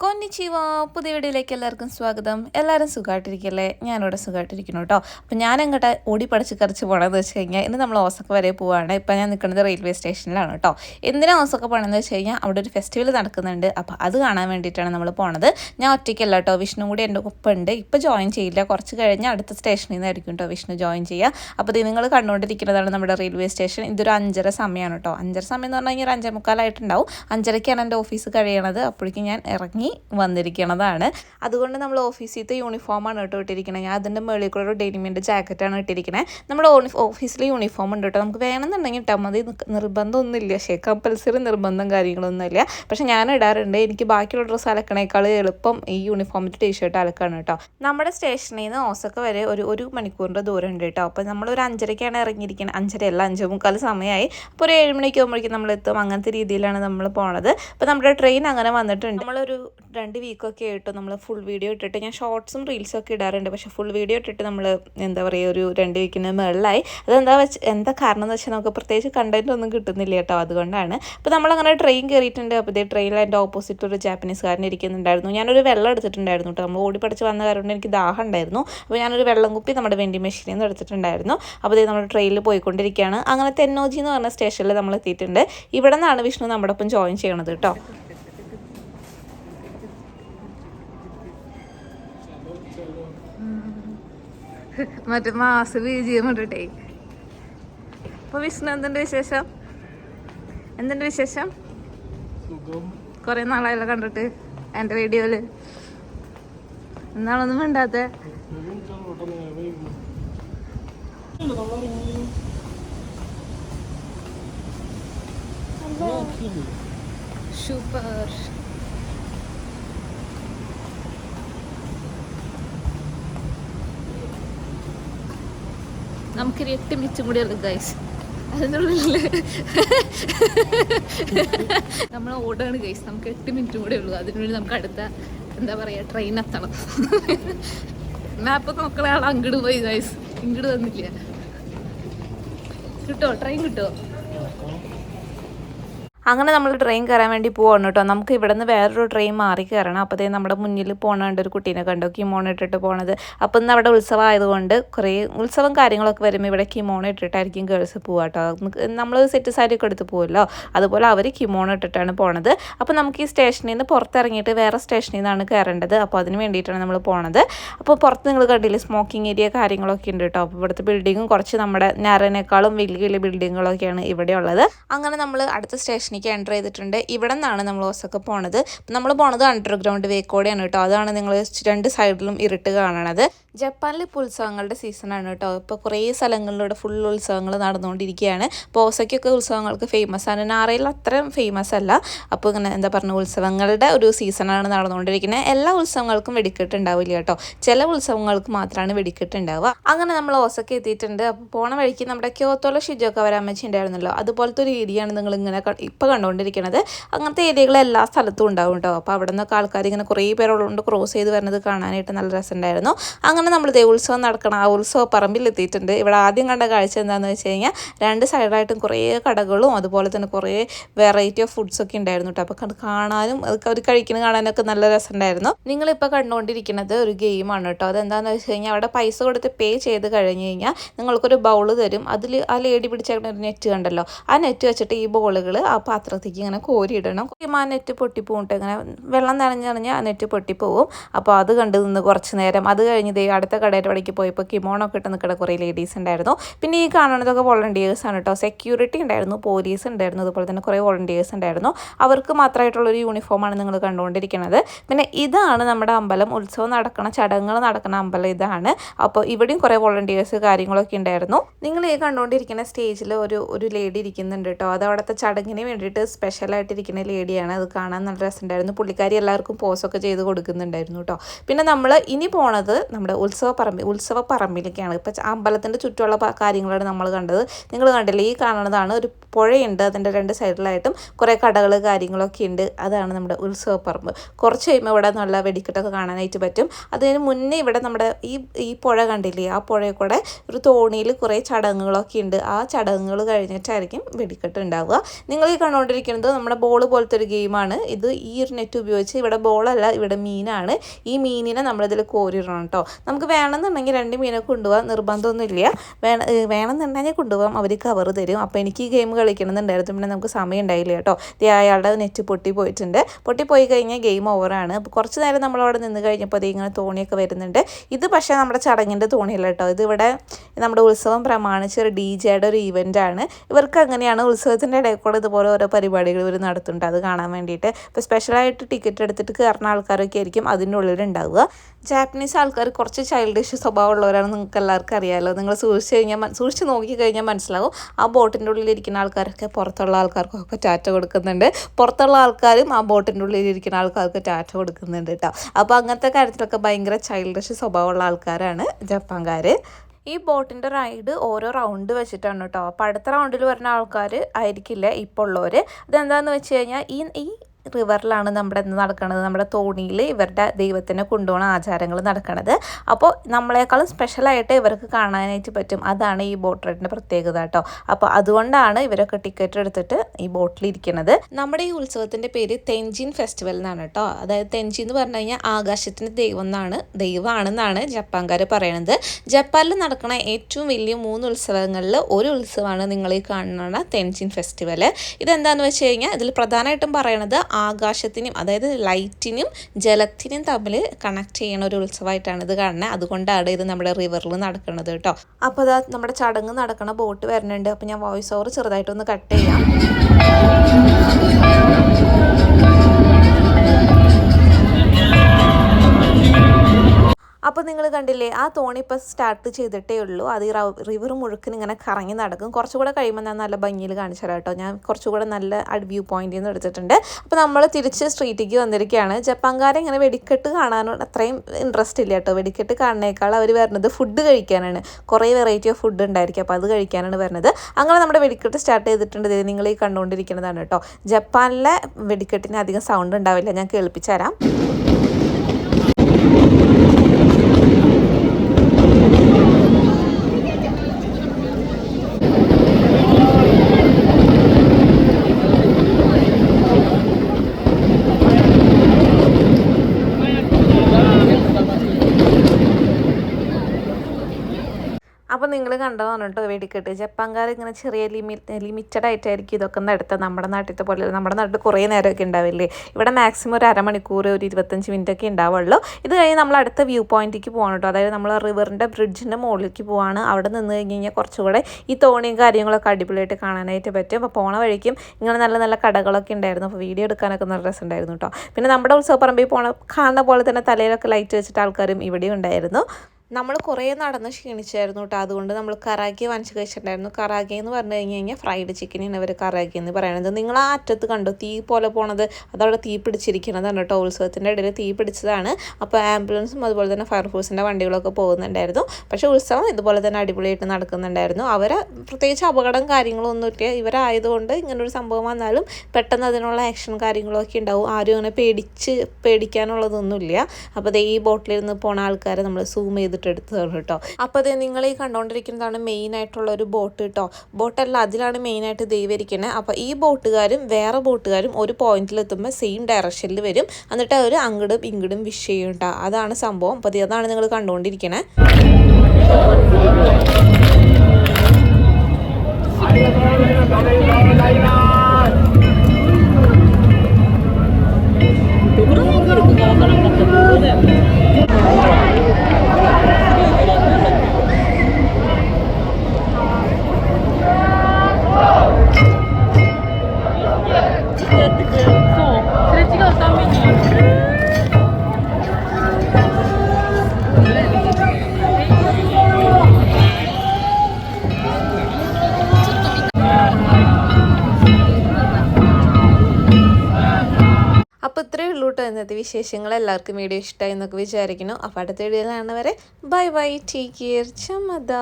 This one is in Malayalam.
México കൊന്നിച്ചിവ പുതിയ വീഡിയോയിലേക്ക് എല്ലാവർക്കും സ്വാഗതം. എല്ലാവരും സുഖമായിട്ടിരിക്കല്ലേ ഞാനിവിടെ സുഖമായിട്ടിരിക്കുന്നു കേട്ടോ. അപ്പം ഞാൻ അങ്ങോട്ട് ഓടി പഠിച്ച് കറിച്ച് പോകണമെന്ന് വെച്ച് കഴിഞ്ഞാൽ ഇന്ന് നമ്മൾ ഓസക്ക വരെ പോവാണ്. ഇപ്പം ഞാൻ നിൽക്കുന്നത് റെയിൽവേ സ്റ്റേഷനിലാണ് കേട്ടോ. എന്തിനാണ് ഓസക്ക പോകണമെന്ന് വെച്ച് കഴിഞ്ഞാൽ അവിടെ ഒരു ഫെസ്റ്റിവൽ നടക്കുന്നുണ്ട്. അപ്പോൾ അത് കാണാൻ വേണ്ടിയിട്ടാണ് നമ്മൾ പോണത്. ഞാൻ ഒറ്റയ്ക്കല്ല കേട്ടോ. വിഷ്ണു കൂടി എന്റെ ഒപ്പം ഉണ്ട് ഇപ്പോൾ ജോയിൻ ചെയ്യില്ല. കുറച്ച് കഴിഞ്ഞ് അടുത്ത സ്റ്റേഷനിൽ നിന്നായിരിക്കും കേട്ടോ വിഷ്ണു ജോയിൻ ചെയ്യുക അപ്പോൾ ഇത് നിങ്ങൾ കണ്ടുകൊണ്ടിരിക്കുന്നതാണ് നമ്മുടെ റെയിൽവേ സ്റ്റേഷൻ. ഇതൊരു അഞ്ചര സമയമാണ് കേട്ടോ. അഞ്ചര സമയം എന്ന് പറഞ്ഞു കഴിഞ്ഞാൽ ഒരു അഞ്ചേ മുക്കാലായിട്ടുണ്ടാവും. അഞ്ചരയ്ക്കാണ് എന്റെ ഓഫീസ് കഴിയണത്. അപ്പോഴേക്കും ഞാൻ ഇറങ്ങി വന്നിരിക്കണതാണ്. അതുകൊണ്ട് നമ്മൾ ഓഫീസിലത്തെ യൂണിഫോമാണ് കേട്ടോ ഇട്ടിരിക്കുന്നത് ഞാൻ അതിന്റെ മുകളിൽ കൂടെ ഒരു ഡെനിമിന്റെ ജാക്കറ്റാണ് ഇട്ടിരിക്കുന്നത് നമ്മുടെ ഓഫീസിലെ യൂണിഫോം ഉണ്ട് കേട്ടോ. നമുക്ക് വേണമെന്നുണ്ടെങ്കിൽ ഇട്ടാൽ മതി. നിർബന്ധമൊന്നുമില്ല. പക്ഷേ കമ്പൽസറി നിർബന്ധം കാര്യങ്ങളൊന്നുമില്ല. പക്ഷെ ഞാൻ ഇടാറുണ്ട്. എനിക്ക് ബാക്കിയുള്ള ഡ്രസ്സ് അലക്കണേക്കാൾ എളുപ്പം ഈ യൂണിഫോമിന്റെ ടീഷർട്ട് അലക്കാണ് കേട്ടോ. നമ്മുടെ സ്റ്റേഷനിൽ നിന്ന് ഓസക്ക വരെ ഒരു ഒരു മണിക്കൂറിന്റെ ദൂരം ഉണ്ട് കേട്ടോ. അപ്പോൾ നമ്മൾ ഒരു അഞ്ചരയ്ക്കാണ് ഇറങ്ങിയിരിക്കുന്നത് അഞ്ചരയല്ല അഞ്ച് മുക്കാൽ സമയമായി. അപ്പോൾ ഒരു ഏഴ് മണിക്ക് ആകുമ്പോഴേക്കും നമ്മൾ എത്തും അങ്ങനത്തെ രീതിയിലാണ് നമ്മൾ പോണത്. അപ്പോൾ നമ്മുടെ ട്രെയിൻ അങ്ങനെ വന്നിട്ടുണ്ട്. നമ്മളൊരു രണ്ട് വീക്കൊക്കെ ആയിട്ട് നമ്മൾ ഫുൾ വീഡിയോ ഇട്ടിട്ട് ഞാൻ ഷോർട്സും റീൽസും ഒക്കെ ഇടാറുണ്ട്. പക്ഷേ ഫുൾ വീഡിയോ ഇട്ടിട്ട് നമ്മൾ എന്താ പറയുക ഒരു രണ്ട് വീക്കിന് മുകളിലായി അതെന്താ വെച്ച് എന്താ കാരണം എന്ന് വെച്ചാൽ നമുക്ക് പ്രത്യേകിച്ച് കണ്ടന്റ് ഒന്നും കിട്ടുന്നില്ല കേട്ടോ. അതുകൊണ്ടാണ്. അപ്പോൾ നമ്മളങ്ങനെ ട്രെയിൻ കയറിയിട്ടുണ്ട് അപ്പോൾ ഇതേ ട്രെയിനിൽ എന്റെ ഓപ്പോസിറ്റ് ഒരു ജാപ്പനീസുകാരൻ ഇരിക്കുന്നുണ്ടായിരുന്നു. ഞാനൊരു വെള്ളം എടുത്തിട്ടുണ്ടായിരുന്നു കേട്ടോ. നമ്മൾ ഓടി പഠിച്ച് വന്ന കാരണം എനിക്ക് ദാഹം ഉണ്ടായിരുന്നു. അപ്പോൾ ഞാനൊരു വെള്ളം കുപ്പി നമ്മുടെ വെൻഡി മെഷീനിൽ നിന്ന് എടുത്തിട്ടുണ്ടായിരുന്നു. അപ്പോൾ ഇതേ നമ്മൾ ട്രെയിനിൽ പോയിക്കൊണ്ടിരിക്കുകയാണ് അങ്ങനെ തെന്നോജി എന്ന് പറഞ്ഞ സ്റ്റേഷനിൽ നമ്മൾ എത്തിയിട്ടുണ്ട്. ഇവിടെ നിന്നാണ് വിഷ്ണു നമ്മുടെ ഒപ്പം ജോയിൻ ചെയ്യണത് കേട്ടോ. മറ്റേ മാസ് ബീജിയം ഇട്ടിട്ടേ അപ്പൊ വിഷ്ണു എന്തുണ്ട് വിശേഷം? എന്തുണ്ട് വിശേഷം? കൊറേ നാളായല്ലോ കണ്ടിട്ട് എന്റെ വീഡിയോയിൽ. എന്നാളൊന്നും വേണ്ടാത്ത സൂപ്പർ. നമുക്കൊരു എട്ട് മിനിറ്റും കൂടി ഉള്ളു ഗൈസ് അതിനുള്ളിൽ നമ്മൾ ഓടാണ് ഗൈസ് നമുക്ക് എട്ട് മിനിറ്റും കൂടെ ഉള്ളൂ. അതിനുള്ളിൽ നമുക്ക് അടുത്ത എന്താ പറയുക ട്രെയിൻ എത്തണം. മാപ്പ് നോക്കണ ആൾ അങ്ങോട്ട് പോയി ഗൈസ് ഇങ്ങോട്ട് വന്നില്ല. കിട്ടോ? ട്രെയിൻ കിട്ടോ? അങ്ങനെ നമ്മൾ ട്രെയിൻ കയറാൻ വേണ്ടി പോവാണ് കേട്ടോ. നമുക്ക് ഇവിടെ നിന്ന് വേറൊരു ട്രെയിൻ മാറി കയറണം അപ്പോഴത്തേ നമ്മുടെ മുന്നിൽ പോകണുണ്ട് ഒരു കുട്ടീനെ കണ്ടോ. കിമോൺ ഇട്ടിട്ട് പോണത്. അപ്പം ഇന്ന് അവിടെ ഉത്സവം ആയതുകൊണ്ട് കുറേ ഉത്സവം കാര്യങ്ങളൊക്കെ വരുമ്പോൾ ഇവിടെ കിമോൺ ഇട്ടിട്ടായിരിക്കും ഗേൾസ് പോവുക കേട്ടോ. നമ്മൾ സെറ്റ് സാരി ഒക്കെ എടുത്ത് പോകുമല്ലോ അതുപോലെ അവർ കിമോൺ ഇട്ടിട്ടാണ് പോണത്. അപ്പോൾ നമുക്ക് ഈ സ്റ്റേഷനിൽ നിന്ന് പുറത്തിറങ്ങിയിട്ട് വേറെ സ്റ്റേഷനിൽ നിന്നാണ് കയറേണ്ടത് അപ്പോൾ അതിന് വേണ്ടിയിട്ടാണ് നമ്മൾ പോണത്. അപ്പോൾ പുറത്ത് നിങ്ങൾ കണ്ടില്ലേ സ്മോക്കിംഗ് ഏരിയ കാര്യങ്ങളൊക്കെ ഉണ്ട് കേട്ടോ. അപ്പോൾ ഇവിടുത്തെ ബിൽഡിങ്ങും കുറച്ച് നമ്മുടെ ഞാറനേക്കാളും വലിയ വലിയ ബിൽഡിങ്ങുകളൊക്കെയാണ് ഇവിടെ ഉള്ളത് അങ്ങനെ നമ്മൾ അടുത്ത സ്റ്റേഷനിൽ എനിക്ക് എന്റർ ചെയ്തിട്ടുണ്ട്. ഇവിടെ നിന്നാണ് നമ്മൾ ഓസൊക്കെ പോണത്. നമ്മൾ പോണത് അണ്ടർഗ്രൗണ്ട് വേ കൂടെയാണ് കേട്ടോ. അതാണ് നിങ്ങൾ രണ്ട് സൈഡിലും ഇരുട്ട് കാണണത്. ജപ്പാനിൽ ഇപ്പോൾ ഉത്സവങ്ങളുടെ സീസണാണ് കേട്ടോ. ഇപ്പോൾ കുറേ സ്ഥലങ്ങളിലൂടെ ഫുൾ ഉത്സവങ്ങൾ നടന്നുകൊണ്ടിരിക്കുകയാണ്. അപ്പോൾ ഓസയ്ക്കൊക്കെ ഉത്സവങ്ങൾക്ക് ഫേമസ് ആണ്. നാറയിൽ അത്രയും ഫേമസ് അല്ല. അപ്പോൾ ഇങ്ങനെ എന്താ പറയുക ഉത്സവങ്ങളുടെ ഒരു സീസണാണ് നടന്നുകൊണ്ടിരിക്കുന്നത്. എല്ലാ ഉത്സവങ്ങൾക്കും വെടിക്കെട്ട് ഉണ്ടാവില്ല കേട്ടോ. ചില ഉത്സവങ്ങൾക്ക് മാത്രമാണ് വെടിക്കെട്ട് ഉണ്ടാവുക അങ്ങനെ നമ്മൾ ഓസയ്ക്ക് എത്തിയിട്ടുണ്ട്. അപ്പോൾ പോണ വഴിക്ക് നമ്മുടെ ക്യോത്തോല ഷിജോക്ക വരാമച്ചി ഉണ്ടായിരുന്നല്ലോ അതുപോലത്തെ ഒരു രീതിയാണ് നിങ്ങൾ ഇങ്ങനെ ഇപ്പോൾ കണ്ടുകൊണ്ടിരിക്കുന്നത് അങ്ങനത്തെ ഏരിയകൾ എല്ലാ സ്ഥലത്തും ഉണ്ടാവും കേട്ടോ അപ്പോൾ അവിടെ നിന്നൊക്കെ ആൾക്കാർ ഇങ്ങനെ കുറേ പേരുള്ളതുകൊണ്ട് ക്രോസ് ചെയ്ത് വരുന്നത് കാണാനായിട്ട് നല്ല രസമുണ്ടായിരുന്നു. അങ്ങനെ നമ്മൾ ദേ ഉത്സവം നടക്കണം ആ ഉത്സവ പറമ്പിൽ എത്തിയിട്ടുണ്ട്. ഇവിടെ ആദ്യം കണ്ട കാഴ്ച എന്താണെന്ന് വെച്ച് കഴിഞ്ഞാൽ രണ്ട് സൈഡായിട്ടും കുറേ കടകളും അതുപോലെ തന്നെ കുറേ വെറൈറ്റി ഓഫ് ഫുഡ്സ് ഒക്കെ ഉണ്ടായിരുന്നു കേട്ടോ അപ്പോൾ കാണാനും അവർ കഴിക്കുന്ന കാണാനൊക്കെ നല്ല രസമുണ്ടായിരുന്നു. നിങ്ങളിപ്പോൾ കണ്ടുകൊണ്ടിരിക്കുന്നത് ഒരു ഗെയിമാണ് കേട്ടോ അതെന്താണെന്ന് വെച്ച് കഴിഞ്ഞാൽ അവിടെ പൈസ കൊടുത്ത് പേ ചെയ്ത് കഴിഞ്ഞ് കഴിഞ്ഞാൽ നിങ്ങൾക്കൊരു ബൗൾ തരും. അതിൽ ആ ലേഡി പിടിച്ചേക്കുന്ന ഒരു നെറ്റ് കണ്ടല്ലോ. ആ നെറ്റ് വെച്ചിട്ട് ഈ ബോളുകൾ ആ പാത്രത്തേക്ക് ഇങ്ങനെ കോരിയിടണം. ആ നെറ്റ് പൊട്ടിപ്പോയിട്ട് ഇങ്ങനെ വെള്ളം നനഞ്ഞറിഞ്ഞ് ആ നെറ്റ് പൊട്ടിപ്പോവും. അപ്പോൾ അത് കണ്ട് നിന്ന് കുറച്ച് നേരം. അത് കഴിഞ്ഞ് ദേ അടുത്ത കടയുടെ വഴിക്ക് പോയപ്പോൾ കിമോണൊക്കെ ഇട്ട് നിൽക്കുന്ന കുറേ ലേഡീസ് ഉണ്ടായിരുന്നു. പിന്നെ ഈ കാണുന്നതൊക്കെ വോളണ്ടിയേഴ്സ് ആണ് കേട്ടോ. സെക്യൂരിറ്റി ഉണ്ടായിരുന്നു. പോലീസ് ഉണ്ടായിരുന്നു. അതുപോലെ തന്നെ കുറേ വോളണ്ടിയേഴ്സ് ഉണ്ടായിരുന്നു. അവർക്ക് മാത്രമായിട്ടുള്ളൊരു യൂണിഫോമാണ് നിങ്ങൾ കണ്ടുകൊണ്ടിരിക്കുന്നത്. പിന്നെ ഇതാണ് നമ്മുടെ അമ്പലം. ഉത്സവം നടക്കണ ചടങ്ങുകൾ നടക്കുന്ന അമ്പലം ഇതാണ്. അപ്പോൾ ഇവിടെയും കുറേ വോളണ്ടിയേഴ്സ് കാര്യങ്ങളൊക്കെ ഉണ്ടായിരുന്നു. നിങ്ങൾ ഈ കണ്ടുകൊണ്ടിരിക്കുന്ന സ്റ്റേജിൽ ഒരു ഒരു ലേഡി ഇരിക്കുന്നുണ്ട് കേട്ടോ. അത് അവിടുത്തെ ചടങ്ങിന് വേണ്ടിയിട്ട് സ്പെഷ്യലായിട്ടിരിക്കുന്ന ലേഡിയാണ്. അത് കാണാൻ നല്ല രസമുണ്ടായിരുന്നു. പുള്ളിക്കാരി എല്ലാവർക്കും പോസൊക്കെ ചെയ്ത് കൊടുക്കുന്നുണ്ടായിരുന്നു കേട്ടോ പിന്നെ നമ്മൾ ഇനി പോണത് നമ്മുടെ ഉത്സവ പറമ്പ് ഉത്സവ പറമ്പിലേക്കാണ് ഇപ്പം അമ്പലത്തിന്റെ ചുറ്റുമുള്ള കാര്യങ്ങളാണ് നമ്മൾ കണ്ടത്. നിങ്ങൾ കണ്ടില്ലേ ഈ കാണുന്നതാണ് ഒരു പുഴയുണ്ട്. അതിന്റെ രണ്ട് സൈഡിലായിട്ടും കുറേ കടകൾ കാര്യങ്ങളൊക്കെ ഉണ്ട്. അതാണ് നമ്മുടെ ഉത്സവ പറമ്പ് കുറച്ച് കഴിയുമ്പോൾ ഇവിടെ നല്ല വെടിക്കെട്ടൊക്കെ കാണാനായിട്ട് പറ്റും. അതിന് മുന്നേ ഇവിടെ നമ്മുടെ ഈ ഈ പുഴ കണ്ടില്ലേ ആ പുഴയിൽ കൂടെ ഒരു തോണിയിൽ കുറേ ചടങ്ങുകളൊക്കെ ഉണ്ട്. ആ ചടങ്ങുകൾ കഴിഞ്ഞിട്ടായിരിക്കും വെടിക്കെട്ട് ഉണ്ടാവുക. നിങ്ങൾ ഈ കണ്ടുകൊണ്ടിരിക്കുന്നത് നമ്മുടെ ബോൾ പോലത്തെ ഒരു ഗെയിമാണ് ഇത് ഈ ഒരു നെറ്റ് ഉപയോഗിച്ച് ഇവിടെ ബോളല്ല ഇവിടെ മീനാണ് ഈ മീനിനെ നമ്മളിതിൽ കോരിടണം കേട്ടോ നമുക്ക് വേണമെന്നുണ്ടെങ്കിൽ രണ്ട് മീനെ കൊണ്ടുപോകാം നിർബന്ധമൊന്നുമില്ല. വേണം വേണമെന്നുണ്ടെങ്കിൽ കൊണ്ടുപോകാം അവർ കവർ തരും. അപ്പോൾ എനിക്ക് ഈ ഗെയിം കളിക്കണമെന്നുണ്ടായിരുന്നു പിന്നെ നമുക്ക് സമയം ഉണ്ടായില്ല കേട്ടോ അയാളുടെ നെറ്റ് പൊട്ടി പോയിട്ടുണ്ട്. പൊട്ടി പോയി കഴിഞ്ഞാൽ ഗെയിം ഓവറാണ് അപ്പോൾ കുറച്ച് നേരം നമ്മളവിടെ നിന്ന് കഴിഞ്ഞപ്പോൾ അത് ഇങ്ങനെ തോണിയൊക്കെ വരുന്നുണ്ട്. ഇത് പക്ഷേ നമ്മുടെ ചടങ്ങിന്റെ തോണിയല്ല കേട്ടോ ഇത് ഇവിടെ നമ്മുടെ ഉത്സവം പ്രമാണിച്ച് ഒരു ഡി ജെയുടെ ഒരു ഇവന്റ് ആണ്. ഇവർക്ക് അങ്ങനെയാണ് ഉത്സവത്തിന്റെ ഇടയിൽ കൂടെ ഇതുപോലെ ഓരോ പരിപാടികൾ ഇവർ നടത്തുന്നുണ്ട്. അത് കാണാൻ വേണ്ടിയിട്ട്. ഇപ്പോൾ സ്പെഷ്യലായിട്ട് ടിക്കറ്റ് എടുത്തിട്ട് കയറുന്ന ആൾക്കാരൊക്കെ ആയിരിക്കും അതിന്റെ ഉള്ളിൽ ഉണ്ടാവുക ജാപ്പനീസ് ആൾക്കാർ കുറച്ച് ചൈൽഡിഷ് സ്വഭാവമുള്ളവരാണ് നിങ്ങൾക്ക് എല്ലാവർക്കും അറിയാമല്ലോ നിങ്ങൾ സൂക്ഷിച്ച് കഴിഞ്ഞാൽ സൂക്ഷിച്ച് നോക്കി കഴിഞ്ഞാൽ മനസ്സിലാവും. ആ ബോട്ടിന്റെ ഉള്ളിലിരിക്കുന്ന ആൾക്കാരൊക്കെ പുറത്തുള്ള ആൾക്കാർക്കൊക്കെ ടാറ്റ കൊടുക്കുന്നുണ്ട്. പുറത്തുള്ള ആൾക്കാരും ആ ബോട്ടിന്റെ ഉള്ളിലിരിക്കുന്ന ആൾക്കാർക്ക് ടാറ്റ കൊടുക്കുന്നുണ്ട് കേട്ടോ. അപ്പോൾ അങ്ങനത്തെ കാര്യത്തിലൊക്കെ ഭയങ്കര ചൈൽഡിഷ് സ്വഭാവമുള്ള ആൾക്കാരാണ് ജപ്പാൻകാർ ഈ ബോട്ടിന്റെ റൈഡ് ഓരോ റൗണ്ട് വെച്ചിട്ടാണ് കേട്ടോ അപ്പോൾ അടുത്ത റൗണ്ടിൽ വരുന്ന ആൾക്കാർ ആയിരിക്കില്ല ഇപ്പോൾ ഉള്ളവർ ഇതെന്താണെന്ന് വെച്ച് കഴിഞ്ഞാൽ ഈ ഈ റിവറിലാണ് നമ്മുടെ ഇന്ന് നടക്കുന്നത് നമ്മുടെ തോണിയിൽ ഇവരുടെ ദൈവത്തിനെ കൊണ്ടുപോകുന്ന ആചാരങ്ങൾ നടക്കുന്നത് അപ്പോൾ നമ്മളെക്കാളും സ്പെഷ്യലായിട്ട് ഇവർക്ക് കാണാനായിട്ട് പറ്റും. അതാണ് ഈ ബോട്ട് റൈഡിന്റെ പ്രത്യേകത കേട്ടോ അപ്പോൾ അതുകൊണ്ടാണ് ഇവരൊക്കെ ടിക്കറ്റ് എടുത്തിട്ട് ഈ ബോട്ടിൽ ഇരിക്കുന്നത് നമ്മുടെ ഈ ഉത്സവത്തിന്റെ പേര് തെൻജിൻ ഫെസ്റ്റിവൽ എന്നാണ് കേട്ടോ അതായത് തെൻജി എന്ന് പറഞ്ഞു കഴിഞ്ഞാൽ ആകാശത്തിന്റെ ദൈവം എന്നാണ് ദൈവമാണെന്നാണ് ജപ്പാൻകാർ പറയുന്നത് ജപ്പാനിൽ നടക്കുന്ന ഏറ്റവും വലിയ മൂന്ന് ഉത്സവങ്ങളിൽ ഒരു ഉത്സവമാണ് നിങ്ങൾ ഈ കാണുന്ന തെൻജിൻ ഫെസ്റ്റിവൽ ഇതെന്താണെന്ന് വെച്ച് കഴിഞ്ഞാൽ ഇതിൽ പ്രധാനമായിട്ടും പറയണത് ആകാശത്തിനും അതായത് ലൈറ്റിനും ജലത്തിനും തമ്മിൽ കണക്ട് ചെയ്യണ ഒരു ഉത്സവമായിട്ടാണ് ഇത് കാണുന്നത്. അതുകൊണ്ടാണ് ഇത് നമ്മുടെ റിവറിൽ നടക്കുന്നത് കേട്ടോ. അപ്പോൾ അതാ നമ്മുടെ ചടങ്ങ് നടക്കണ ബോട്ട് വരുന്നുണ്ട്. അപ്പോൾ ഞാൻ വോയിസ് ഓവർ ചെറുതായിട്ടൊന്ന് കട്ട് ചെയ്യാം. അപ്പോൾ നിങ്ങൾ കണ്ടില്ലേ ആ തോണി ഇപ്പോൾ സ്റ്റാർട്ട് ചെയ്തിട്ടേ ഉള്ളൂ. അത് ഈ റിവർ മുഴുക്കൻ ഇങ്ങനെ കറങ്ങി നടക്കും. കുറച്ചുകൂടെ കഴിയുമ്പോൾ ഞാൻ നല്ല ഭംഗിയിൽ കാണിച്ചു കേട്ടോ. ഞാൻ കുറച്ചുകൂടെ നല്ല വ്യൂ പോയിന്റിൽ നിന്ന് എടുത്തിട്ടുണ്ട്. അപ്പോൾ നമ്മൾ തിരിച്ച് സ്ട്രീറ്റിലേക്ക് വന്നിരിക്കുകയാണ്. ജപ്പാൻകാരെ ഇങ്ങനെ വെടിക്കെട്ട് കാണാനും അത്രയും ഇൻട്രസ്റ്റ് ഇല്ല കേട്ടോ. വെടിക്കെട്ട് കാണുന്നേക്കാൾ അവർ വരുന്നത് ഫുഡ് കഴിക്കാനാണ്. കുറേ വെറൈറ്റി ഓഫ് ഫുഡ് ഉണ്ടായിരിക്കും. അപ്പോൾ അത് കഴിക്കാനാണ് വരുന്നത്. അങ്ങനെ നമ്മുടെ വെടിക്കെട്ട് സ്റ്റാർട്ട് ചെയ്തിട്ടുണ്ട്. നിങ്ങൾ ഈ കണ്ടുകൊണ്ടിരിക്കുന്നതാണ് കേട്ടോ. ജപ്പാനിലെ വെടിക്കെട്ടിന് അധികം സൗണ്ട് ഉണ്ടാവില്ല. ഞാൻ കേൾപ്പിച്ചു തരാം അപ്പോൾ നിങ്ങൾ കണ്ടതാണ് കേട്ടോ വെടിക്കെട്ട്. ജപ്പാൻകാർ ഇങ്ങനെ ചെറിയ ലിമി ലിമിറ്റഡ് ആയിട്ടായിരിക്കും ഇതൊക്കെ നടത്തുക. നമ്മുടെ നാട്ടിലത്തെ പോലെ നമ്മുടെ നാട്ടിൽ കുറേ നേരമൊക്കെ ഉണ്ടാവില്ലേ? ഇവിടെ മാക്സിമം ഒരു അരമണിക്കൂർ ഒരു ഇരുപത്തഞ്ച് മിനിറ്റ് ഒക്കെ ഉണ്ടാവുള്ളൂ. ഇത് കഴിഞ്ഞ് നമ്മൾ അടുത്ത വ്യൂ പോയിന്റിലേക്ക് പോകണം കേട്ടോ. അതായത് നമ്മൾ റിവറിന്റെ ബ്രിഡ്ജിന്റെ മുകളിലേക്ക് പോവാണ്. അവിടെ നിന്ന് കഴിഞ്ഞ് കഴിഞ്ഞാൽ കുറച്ചുകൂടെ ഈ തോണിയും കാര്യങ്ങളൊക്കെ അടിപൊളിയായിട്ട് കാണാനായിട്ട് പറ്റും. അപ്പോൾ പോണ വഴിക്കും ഇങ്ങനെ നല്ല നല്ല കടകളൊക്കെ ഉണ്ടായിരുന്നു. അപ്പോൾ വീഡിയോ എടുക്കാനൊക്കെ നല്ല രസമുണ്ടായിരുന്നു കേട്ടോ. പിന്നെ നമ്മുടെ ഉത്സവപ്പറമ്പിൽ പോണ കാണുന്ന പോലെ തന്നെ തലയിലൊക്കെ ലൈറ്റ് വെച്ചിട്ട് ആൾക്കാരും ഇവിടെ ഉണ്ടായിരുന്നു. നമ്മൾ കുറേ നടന്ന് ക്ഷീണിച്ചായിരുന്നു കേട്ടോ അതുകൊണ്ട് നമ്മൾ കറാക്കി വാങ്ങിച്ച് കഴിച്ചിട്ടുണ്ടായിരുന്നു. കറാക്കി എന്ന് പറഞ്ഞു കഴിഞ്ഞ് കഴിഞ്ഞാൽ ഫ്രൈഡ് ചിക്കനാണ് ഇവർ കറാക്കി എന്ന് പറയുന്നത് നിങ്ങൾ ആ അറ്റത്ത് കണ്ടോ? തീ പോലെ പോണത്. അതവിടെ തീ പിടിച്ചിരിക്കുന്നതാണ് കേട്ടോ ഉത്സവത്തിന്റെ ഇടയിൽ തീ പിടിച്ചതാണ്. അപ്പോൾ ആംബുലൻസും അതുപോലെ തന്നെ ഫയർഫോഴ്സിന്റെ വണ്ടികളൊക്കെ പോകുന്നുണ്ടായിരുന്നു. പക്ഷേ ഉത്സവം ഇതുപോലെ തന്നെ അടിപൊളിയായിട്ട് നടക്കുന്നുണ്ടായിരുന്നു. അവർ പ്രത്യേകിച്ച് അപകടം കാര്യങ്ങളൊന്നും ഒന്നുമില്ല ഇവരായതുകൊണ്ട് ഇങ്ങനൊരു സംഭവം വന്നാലും പെട്ടെന്ന് അതിനുള്ള ആക്ഷൻ കാര്യങ്ങളൊക്കെ ഉണ്ടാവും. ആരും അങ്ങനെ പേടിച്ച് പേടിക്കാനുള്ളതൊന്നുമില്ല. അപ്പോൾ ഈ ബോട്ടിലിരുന്ന് പോണ ആൾക്കാരെ നമ്മൾ സൂം ചെയ്തിട്ട് എടുത്തതാണ് കേട്ടോ. അപ്പോൾ അതേ നിങ്ങൾ ഈ കണ്ടുകൊണ്ടിരിക്കുന്നതാണ് മെയിൻ ആയിട്ടുള്ള ഒരു ബോട്ട് കേട്ടോ. ബോട്ടല്ല അതിലാണ് മെയിനായിട്ട് ദൈവരിക്കുന്നത് അപ്പോൾ ഈ ബോട്ടുകാരും വേറെ ബോട്ടുകാരും ഒരു പോയിന്റിലെത്തുമ്പോൾ സെയിം ഡയറക്ഷനിൽ വരും. എന്നിട്ട് അവർ അങ്ങടും ഇങ്ങടും വിഷ് ചെയ്യും അതാണ് സംഭവം. അപ്പോൾ അതാണ് നിങ്ങൾ കണ്ടുകൊണ്ടിരിക്കണേ അപ്പോൾ വിശേഷങ്ങൾ എല്ലാവർക്കും വീഡിയോ ഇഷ്ടമായി എന്നൊക്കെ വിചാരിക്കുന്നു. അപ്പോൾ അടുത്ത വീഡിയോയിലാണ് വരെ ബൈ ബൈ ടേക്ക് കെയർ ചമദ